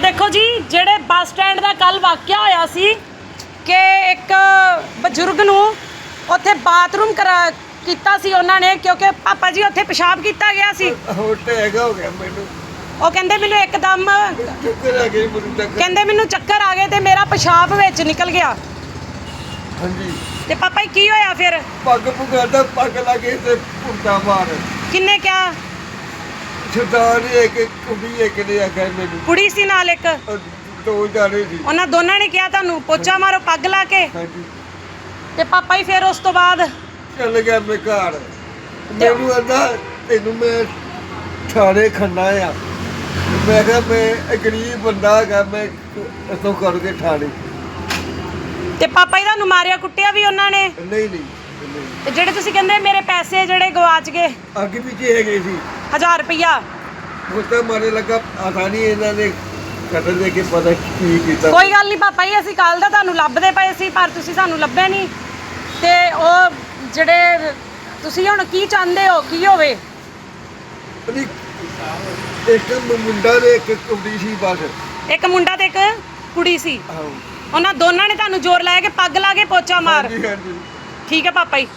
ਇਹ ਦੇਖੋ ਜੀ ਜਿਹੜੇ ਬੱਸ ਸਟੈਂਡ ਦਾ ਕੱਲ ਵਾਕਿਆ ਹੋਇਆ ਸੀ ਕਿ ਇੱਕ ਬਜ਼ੁਰਗ ਨੂੰ ਉੱਥੇ ਬਾਥਰੂਮ ਕਰਾ ਕੀਤਾ ਸੀ ਉਹਨਾਂ ਨੇ ਕਿਉਂਕਿ ਪਾਪਾ ਜੀ ਉੱਥੇ ਪਿਸ਼ਾਬ ਕੀਤਾ ਗਿਆ ਸੀ। ਹੋਰ ਟੈਗ ਹੋ ਗਿਆ ਮੈਨੂੰ। ਉਹ ਕਹਿੰਦੇ ਮੈਨੂੰ ਇੱਕਦਮ ਚੱਕਰ ਆ ਗਈ ਮੈਨੂੰ ਤੱਕ ਕਹਿੰਦੇ ਮੈਨੂੰ ਚੱਕਰ ਆ ਗਏ ਤੇ ਮੇਰਾ ਪਿਸ਼ਾਬ ਵਿੱਚ ਨਿਕਲ ਗਿਆ। ਹਾਂਜੀ। ਤੇ ਪਾਪਾ ਜੀ ਕੀ ਹੋਇਆ ਫਿਰ? ਪੱਗ ਪੁਗਾਦਾ ਪੱਗ ਲਾਗੇ ਤੇ ਪੁੱਟਾ ਮਾਰ। ਕਿੰਨੇ ਕਿਹਾ ਸਰਦਾਰ ਨੇ ਇੱਕ ਕੁੜੀ ਇੱਕ ਨੇ ਆਖਿਆ ਮੈਨੂੰ। ਕੁੜੀ ਸੀ ਨਾਲ ਇੱਕ? ਉਹ ਦੋ ਜਾਣੇ ਸੀ। ਉਹਨਾਂ ਦੋਨਾਂ ਨੇ ਕਿਹਾ ਤੁਹਾਨੂੰ ਪੋਚਾ ਮਾਰੋ ਪੱਗ ਲਾ ਕੇ। ਹਾਂਜੀ। ਤੇ ਪਾਪਾ ਜੀ ਫਿਰ ਉਸ ਤੋਂ ਬਾਅਦ? ਚੱਲ ਗਿਆ ਮੈਂ ਘਰ। ਮੈਨੂੰ ਆਂਦਾ ਤੈਨੂੰ ਮੈਂ ਥਾਣੇ ਖੰਨਾ ਆ। ਮੈਂ ਕਿਹਾ ਮੈਂ ਇੱਕ ਗਰੀਬ ਬੰਦਾ ਹੈਗਾ ਮੈਂ ਇਤੋਂ ਕਰਕੇ ਥਾਣੇ। ਤੇ ਪਾਪਾ ਜੀ ਤੁਹਾਨੂੰ ਮਾਰਿਆ ਕੁੱਟਿਆ ਵੀ ਉਹਨਾਂ ਨੇ? ਨਹੀਂ ਨਹੀਂ ਨਹੀਂ। ਤੇ ਜਿਹੜੇ ਤੁਸੀਂ ਕਹਿੰਦੇ ਮੇਰੇ ਪੈਸੇ ਜਿਹੜੇ ਗਵਾਚ ਗਏ। ਅੱਗੇ ਪਿੱਛੇ ਹੈਗੇ ਸੀ। 1000 ਰੁਪਇਆ ਮੁੱਤਾ ਮਾਰੇ ਲੱਗਾ ਆਸਾਨੀ ਇਹਨਾਂ ਨੇ ਕਤਲ ਦੇ ਕੇ ਪਤਾ ਕੀ ਕੀਤਾ। ਕੋਈ ਗੱਲ ਨਹੀਂ ਪਾਪਾ ਜੀ ਅਸੀਂ ਕੱਲ ਦਾ ਤੁਹਾਨੂੰ ਲੱਭਦੇ ਪਏ ਸੀ ਪਰ ਤੁਸੀਂ ਸਾਨੂੰ ਲੱਭੇ ਨਹੀਂ। ਤੇ ਉਹ ਜਿਹੜੇ ਤੁਸੀਂ ਹੁਣ ਕੀ ਚਾਹੁੰਦੇ ਹੋ ਕੀ ਹੋਵੇ? ਇੱਕ ਮੁੰਡਾ ਨੇ ਇੱਕ ਕੁੜੀ ਸੀ ਬਸ। ਇੱਕ ਮੁੰਡਾ ਤੇ ਇੱਕ ਕੁੜੀ ਸੀ। ਆਹੋ ਉਹਨਾਂ ਦੋਨਾਂ ਨੇ ਤੁਹਾਨੂੰ ਜ਼ੋਰ ਲਾਇਆ ਕਿ ਪੱਗ ਲਾ ਕੇ ਪੋਚਾ ਮਾਰ। ਹਾਂਜੀ ਹਾਂਜੀ। ਠੀਕ ਹੈ ਪਾਪਾ ਜੀ।